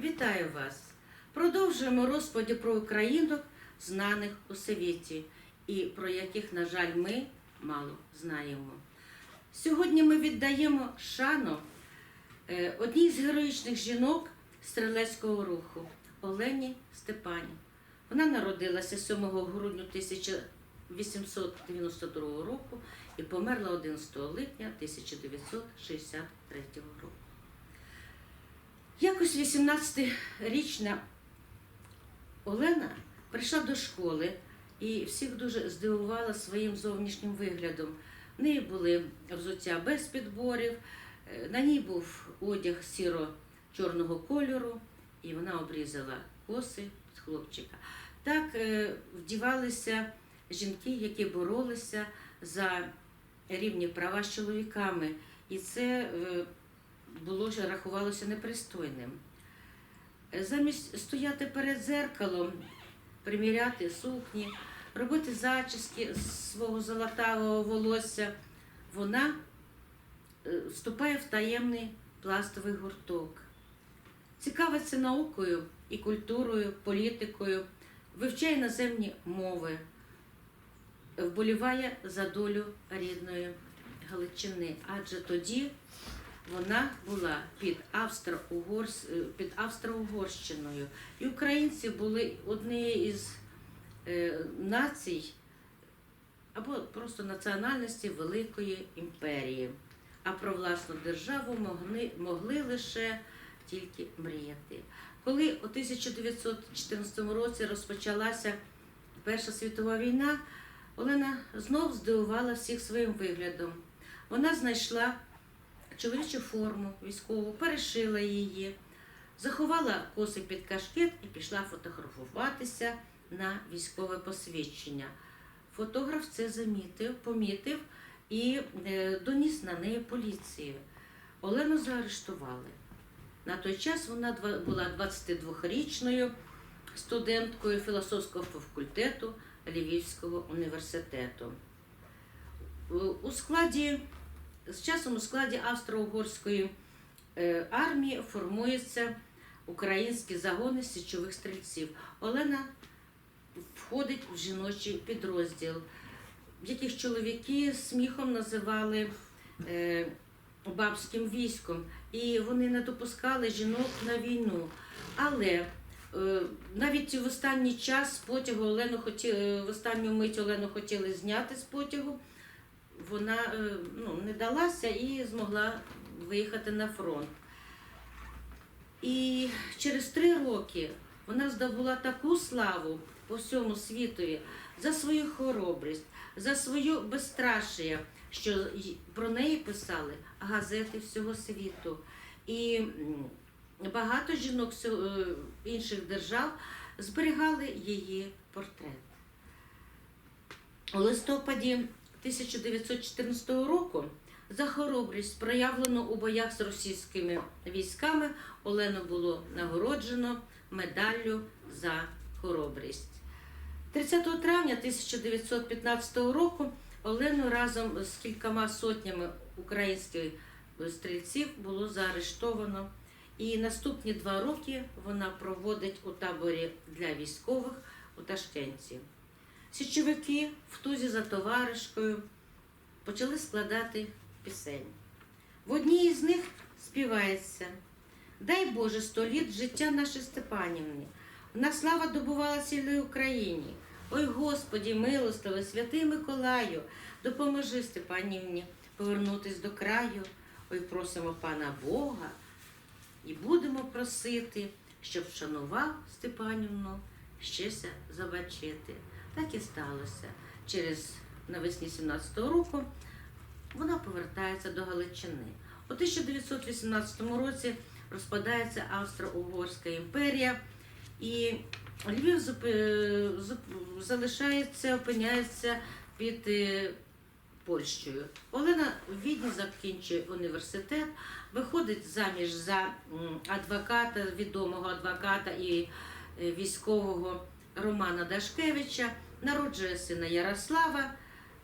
Вітаю вас! Продовжуємо розповіді про українок, знаних у світі, і про яких, на жаль, ми мало знаємо. Сьогодні ми віддаємо шану е, одній з героїчних жінок стрілецького руху Олені Степані. Вона народилася 7 грудня 1892 року і померла 11 липня 1963 року. Якось 18-річна Олена прийшла до школи і всіх дуже здивувала своїм зовнішнім виглядом. В неї були взуття без підборів, е, на ній був одяг сіро-чорного кольору, і вона обрізала коси з хлопчика. Так е, вдівалися жінки, які боролися за рівні права з чоловіками. І це е, було ж рахувалося непристойним. Е, Замість стояти перед зеркалом, приміряти сукні, робити зачіски з свого золотавого волосся, вона е, вступає в таємний пластовий гурток. Цікавиться наукою і культурою, політикою, вивчає іноземні мови, вболіває за долю рідної Галичини, адже тоді вона була під, е, під Австро-Угорщиною. І українці були однією із е, націй або просто національності Великої імперії. А про власну державу могли, могли лише тільки мріяти. Коли у 1914 році розпочалася Перша світова війна, Олена знов здивувала всіх своїм виглядом. Вона знайшла чоловічу форму військову, перешила її, заховала коси під кашкет і пішла фотографуватися на військове посвідчення. Фотограф це замітив, помітив і е, доніс на неї поліцію. Олену заарештували. На той час вона була 22-річною студенткою філософського факультету Львівського університету. У- У складі з часом у складі Австро-Угорської е, армії формуються українські загони січових стрільців. Олена входить в жіночий підрозділ, яких чоловіки сміхом називали е, бабським військом, і вони не допускали жінок на війну. Але е, навіть в останній час потягу Олену хотіли, в останню мить Олену хотіли зняти з потягу вона е, ну, не далася і змогла виїхати на фронт. І через три роки вона здобула таку славу по всьому світові за свою хоробрість, за свою безстрашие, що про неї писали газети всього світу. І багато жінок е, інших держав зберігали її портрет. У листопаді 1914 року за хоробрість, проявлену у боях з російськими військами, Олену було нагороджено медаллю за хоробрість. 30 травня 1915 року Олену разом з кількома сотнями українських стрільців було заарештовано. І наступні два роки вона проводить у таборі для військових у Ташкенті. Січовики в тузі за товаришкою почали складати пісень. В одній із них співається Дай Боже сто літ життя нашої Степанівни. Вона слава добувала цілій Україні. Ой Господі, милостивий, святий Миколаю, допоможи Степанівні повернутись до краю. Ой, просимо пана Бога і будемо просити, щоб вшанував Степанівну щеся забачити. Так і сталося. Через навесні 17-го року вона повертається до Галичини. У 1918 році розпадається Австро-Угорська імперія, і Львів залишається, опиняється під е, Польщею. Олена в Відні закінчує університет, виходить заміж за адвоката, відомого адвоката і е, військового Романа Дашкевича, народжує сина Ярослава.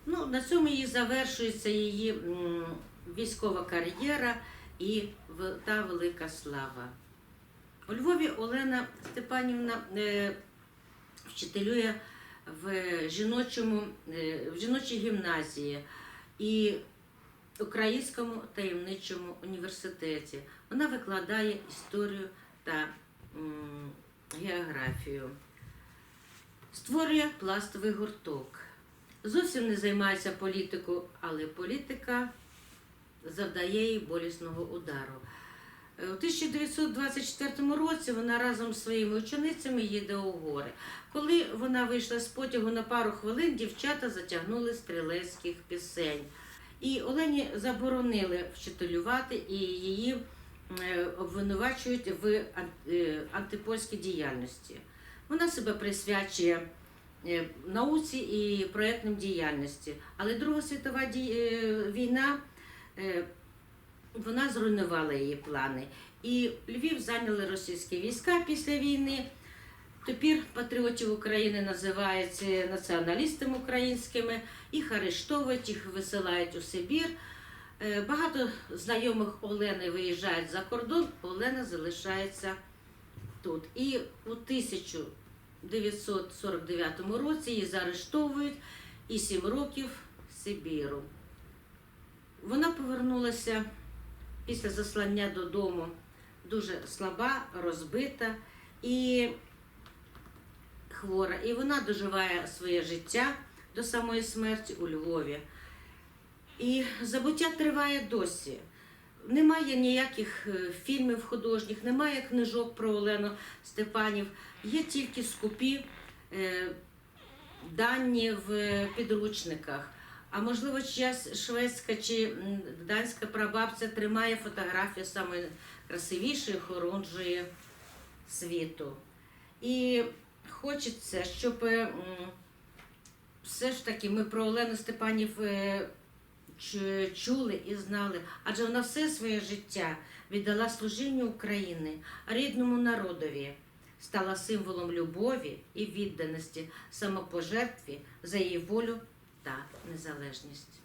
Ну, на цьому її завершується її військова кар'єра і та велика слава. У Львові Олена Степанівна е, вчителює в жіночому, е, в жіночій гімназії і Українському таємничому університеті. Вона викладає історію та географію. Створює пластовий гурток. Зовсім не займається політикою, але політика завдає їй болісного удару. Е, У 1924 році вона разом з своїми ученицями їде у гори. Коли вона вийшла з потягу на пару хвилин, дівчата затягнули стрілецьких пісень. І Олені заборонили вчителювати, і її е, обвинувачують в е, антипольській діяльності. Вона себе присвячує е, науці і проєктним діяльності. Але Друга світова е, війна е, вона зруйнувала її плани. І Львів зайняли російські війська після війни. Тепер патріотів України називають націоналістами українськими, їх арештовують, їх висилають у Сибір. Багато знайомих Олени виїжджають за кордон, Олена залишається тут. І у 1949 році її заарештовують і 7 років Сибіру. Вона повернулася після заслання додому дуже слаба, розбита і хвора. І вона доживає своє життя до самої смерті у Львові. І забуття триває досі. Немає ніяких е, фільмів художніх, немає книжок про Олену Степанів. Є тільки скупі е, дані в підручниках. А можливо, чиясь шведська чи данська прабабця тримає фотографію самої красивішої хорунжої світу. І хочеться, щоб все ж таки ми про Олену Степанів е, чули і знали, адже вона все своє життя віддала служінню України, рідному народові, стала символом любові і відданості, самопожертві за її волю та незалежність.